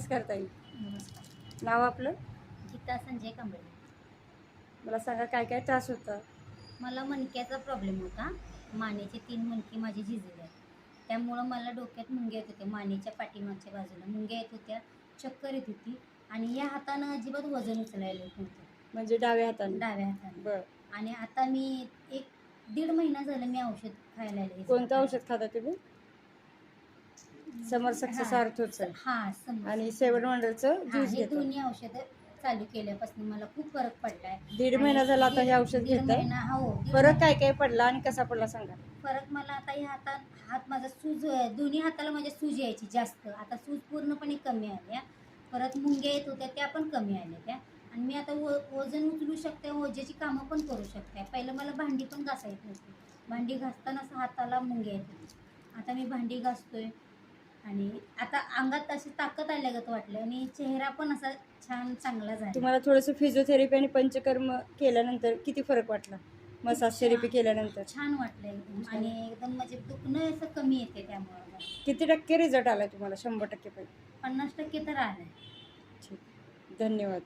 नमस्कार ताई. नमस्कार नाव आपलं? गीता संजय कांबळे. मला सांगा काय काय त्रास होता? मला मणक्याचा प्रॉब्लेम होता. मानेचे तीन मणके माझे झिजले आहेत. त्यामुळं मला डोक्यात मुंग्या येत होत्या. मानेच्या पाठीमागच्या बाजूला मुंग्या येत होत्या. चक्कर येत होती. आणि या हातानं अजिबात वजन उचलायला येत नव्हतं. म्हणजे डाव्या हाताने? डाव्या हाताने. बर. आणि आता मी एक दीड महिना झालं मी औषध खायला लागले कोणतं औषध खाता तुम्ही? समर सक्सेस हा. अर्थोचं हा समज आणि सेवन वंडरचं हा, ज्यूस हे घेतो दोन्ही औषधं चालू केल्यापासून मला खूप फरक पडलाय. दीड महिना झाला आता हे औषध दीड घेताय. महिना हो दीड फरक काय काय पडला आणि कसा पडला सांगा. फरक मला आता ह्या हातात हात माझा सूज दोन्ही हाताला माझ्या सूज यायची जास्त. आता सूज पूर्णपणे कमी आल्या. परत मुंग्या येत होत्या त्या पण कमी आल्या त्या. आणि मी आता व वजन उचलू शकते ओझ्याची कामं पण करू शकते. पहिलं मला भांडी पण घासा येत नव्हती भांडी घासताना असं हाताला मुंग्या येत होती आता मी भांडी घासतोय. आणि आता अंगात अशी ताकद आल्यागत वाटलं? आणि चेहरा पण असा छान चांगला झाला. तुम्हाला थोडंसं फिजिओथेरपी आणि पंचकर्म केल्यानंतर किती फरक वाटला? मसाज थेरपी केल्यानंतर. छान वाटलं एकदम आणि एकदम म्हणजे दुखणं असं कमी येते त्यामुळं. मला. किती टक्के रिझल्ट आला तुम्हाला? शंभर टक्के पैकी पन्नास टक्के तर आलंय. ठीक. धन्यवाद.